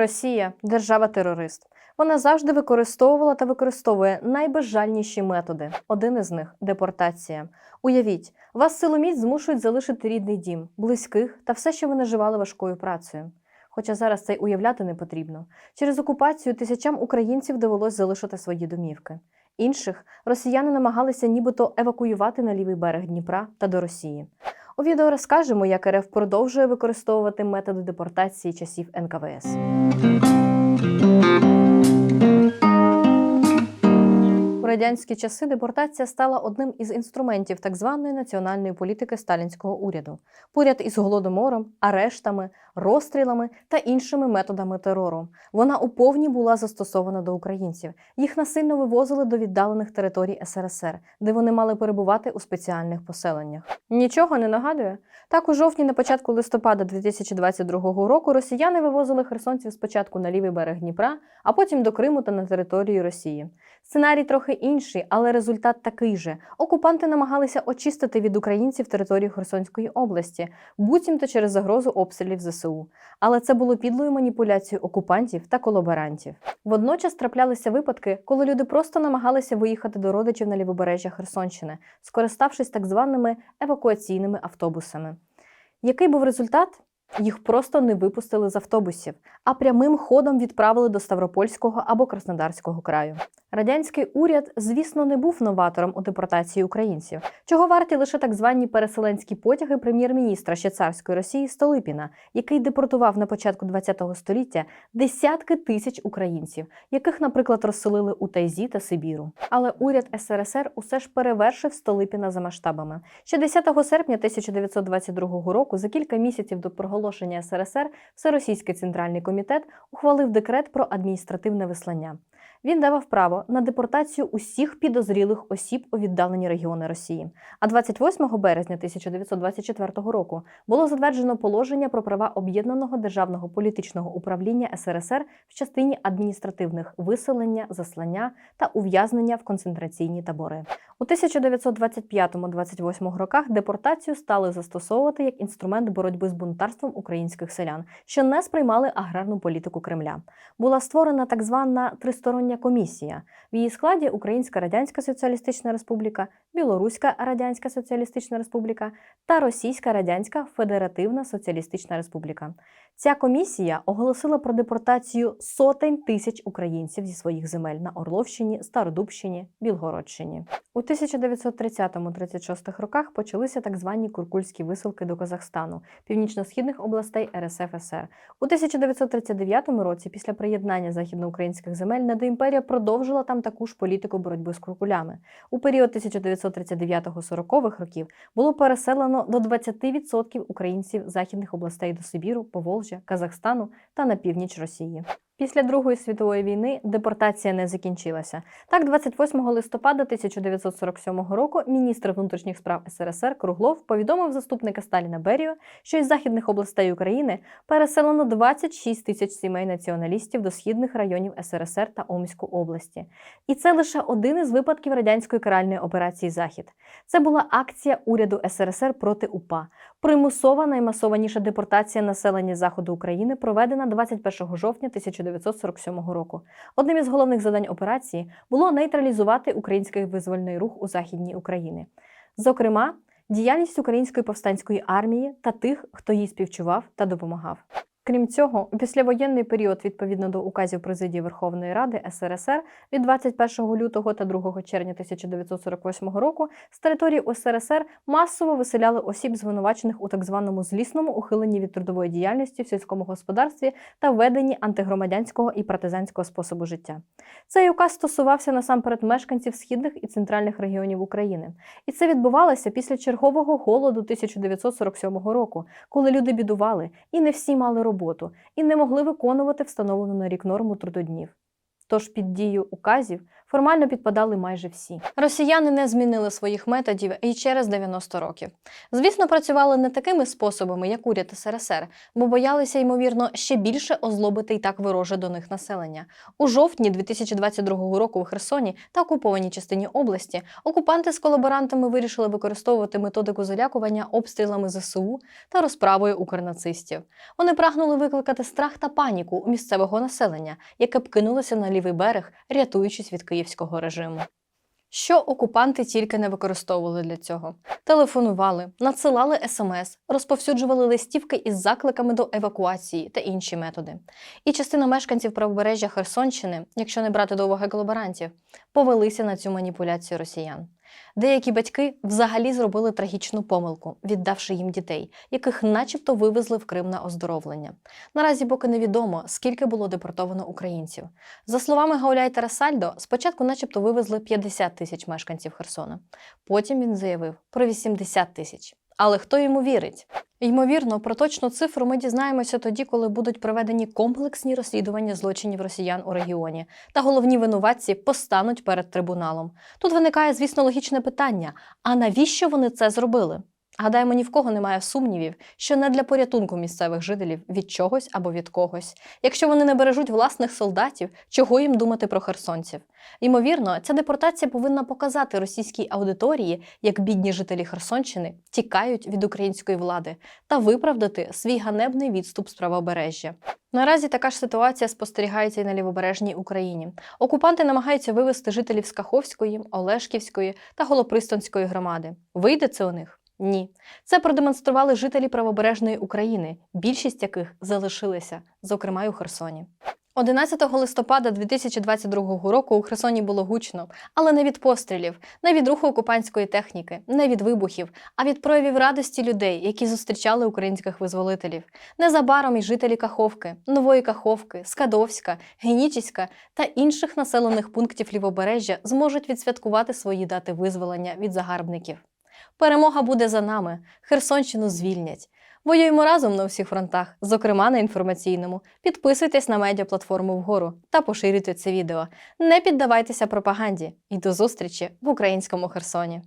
Росія держава-терорист. Вона завжди використовувала та використовує найбезжальніші методи. Один із них депортація. Уявіть, вас силоміць змушують залишити рідний дім, близьких та все, що ви наживали важкою працею. Хоча зараз це й уявляти не потрібно. Через окупацію тисячам українців довелось залишити свої домівки. Інших росіяни намагалися нібито евакуювати на лівий берег Дніпра та до Росії. У відео розкажемо, як РФ продовжує використовувати методи депортації часів НКВС. Радянські часи депортація стала одним із інструментів так званої національної політики сталінського уряду, поряд із голодомором, арештами, розстрілами та іншими методами терору. Вона у повні була застосована до українців. Їх насильно вивозили до віддалених територій СРСР, де вони мали перебувати у спеціальних поселеннях. Нічого не нагадує. Так, у жовтні на початку листопада 2022 року росіяни вивозили херсонців спочатку на лівий берег Дніпра, а потім до Криму та на територію Росії. Сценарій трохи інший, але результат такий же. Окупанти намагалися очистити від українців територію Херсонської області, буцімто через загрозу обстрілів ЗСУ. Але це було підлою маніпуляцією окупантів та колаборантів. Водночас траплялися випадки, коли люди просто намагалися виїхати до родичів на лівобережжя Херсонщини, скориставшись так званими евакуаційними автобусами. Який був результат? Їх просто не випустили з автобусів, а прямим ходом відправили до Ставропольського або Краснодарського краю. Радянський уряд, звісно, не був новатором у депортації українців, чого варті лише так звані переселенські потяги прем'єр-міністра ще царської Росії Столипіна, який депортував на початку ХХ століття десятки тисяч українців, яких, наприклад, розселили у Тайзі та Сибіру. Але уряд СРСР усе ж перевершив Столипіна за масштабами. Ще 10 серпня 1922 року, за кілька місяців до проголошення СРСР, Всеросійський центральний комітет ухвалив декрет про адміністративне вислання. Він давав право на депортацію усіх підозрілих осіб у віддалені регіони Росії. А 28 березня 1924 року було затверджено положення про права об'єднаного державного політичного управління СРСР в частині адміністративних виселення, заслання та ув'язнення в концентраційні табори. У 1925-28 роках депортацію стали застосовувати як інструмент боротьби з бунтарством українських селян, що не сприймали аграрну політику Кремля. Була створена так звана тристороння комісія. В її складі Українська Радянська Соціалістична Республіка, Білоруська Радянська Соціалістична Республіка та Російська Радянська Федеративна Соціалістична Республіка. Ця комісія оголосила про депортацію сотень тисяч українців зі своїх земель на Орловщині, Стародубщині, Білгородщині. У 1930-36 роках почалися так звані куркульські висилки до Казахстану, північно-східних областей РСФСР. У 1939 році, після приєднання західноукраїнських земель, недоімперія продовжила там таку ж політику боротьби з куркулями. У період 1939-40 років було переселено до 20% українців західних областей до Сибіру, Поволжя, Казахстану та на північ Росії. Після Другої світової війни депортація не закінчилася. Так, 28 листопада 1947 року міністр внутрішніх справ СРСР Круглов повідомив заступника Сталіна Берію, що із західних областей України переселено 26 тисяч сімей націоналістів до східних районів СРСР та Омську області. І це лише один із випадків радянської каральної операції Захід. Це була акція уряду СРСР проти УПА. Примусова наймасованіша депортація населення заходу України проведена 21 жовтня 1947 року. Одним із головних завдань операції було нейтралізувати український визвольний рух у західній Україні. Зокрема, діяльність української повстанської армії та тих, хто їй співчував та допомагав. Крім цього, у післявоєнний період, відповідно до указів президії Верховної Ради СРСР від 21 лютого та 2 червня 1948 року з території СРСР масово виселяли осіб, звинувачених у так званому злісному ухиленні від трудової діяльності в сільському господарстві та веденні антигромадянського і партизанського способу життя. Цей указ стосувався насамперед мешканців східних і центральних регіонів України, і це відбувалося після чергового голоду 1947 року, коли люди бідували і не всі мали роботу і не могли виконувати встановлену на рік норму трудоднів. Тож під дію указів формально підпадали майже всі. Росіяни не змінили своїх методів і через 90 років. Звісно, працювали не такими способами, як уряд СРСР, бо боялися, ймовірно, ще більше озлобити і так вороже до них населення. У жовтні 2022 року в Херсоні та окупованій частині області окупанти з колаборантами вирішили використовувати методику залякування обстрілами ЗСУ та розправою укрнацистів. Вони прагнули викликати страх та паніку у місцевого населення, яке б кинулося на лівий берег, рятуючись від київського режиму. Що окупанти тільки не використовували для цього: телефонували, надсилали смс, розповсюджували листівки із закликами до евакуації та інші методи. І частина мешканців правобережжя Херсонщини, якщо не брати до уваги колаборантів, повелися на цю маніпуляцію росіян. Деякі батьки взагалі зробили трагічну помилку, віддавши їм дітей, яких начебто вивезли в Крим на оздоровлення. Наразі поки невідомо, скільки було депортовано українців. За словами Гауляй Тарасальдо, спочатку начебто вивезли 50 тисяч мешканців Херсона. Потім він заявив про 80 тисяч. Але хто йому вірить? Ймовірно, про точну цифру ми дізнаємося тоді, коли будуть проведені комплексні розслідування злочинів росіян у регіоні, та головні винуватці постануть перед трибуналом. Тут виникає, звісно, логічне питання: а навіщо вони це зробили? Гадаємо, ні в кого немає сумнівів, що не для порятунку місцевих жителів від чогось або від когось. Якщо вони не бережуть власних солдатів, чого їм думати про херсонців? Ймовірно, ця депортація повинна показати російській аудиторії, як бідні жителі Херсонщини тікають від української влади та виправдати свій ганебний відступ з правобережжя. Наразі така ж ситуація спостерігається і на лівобережній Україні. Окупанти намагаються вивести жителів з Каховської, Олешківської та Голопристанської громади. Вийде це у них? Ні. Це продемонстрували жителі правобережної України, більшість яких залишилися, зокрема й у Херсоні. 11 листопада 2022 року у Херсоні було гучно, але не від пострілів, не від руху окупантської техніки, не від вибухів, а від проявів радості людей, які зустрічали українських визволителів. Незабаром і жителі Каховки, Нової Каховки, Скадовська, Генічіська та інших населених пунктів лівобережжя зможуть відсвяткувати свої дати визволення від загарбників. Перемога буде за нами. Херсонщину звільнять. Воюємо разом на всіх фронтах, зокрема на інформаційному. Підписуйтесь на медіаплатформу вгору та поширюйте це відео. Не піддавайтеся пропаганді і до зустрічі в українському Херсоні.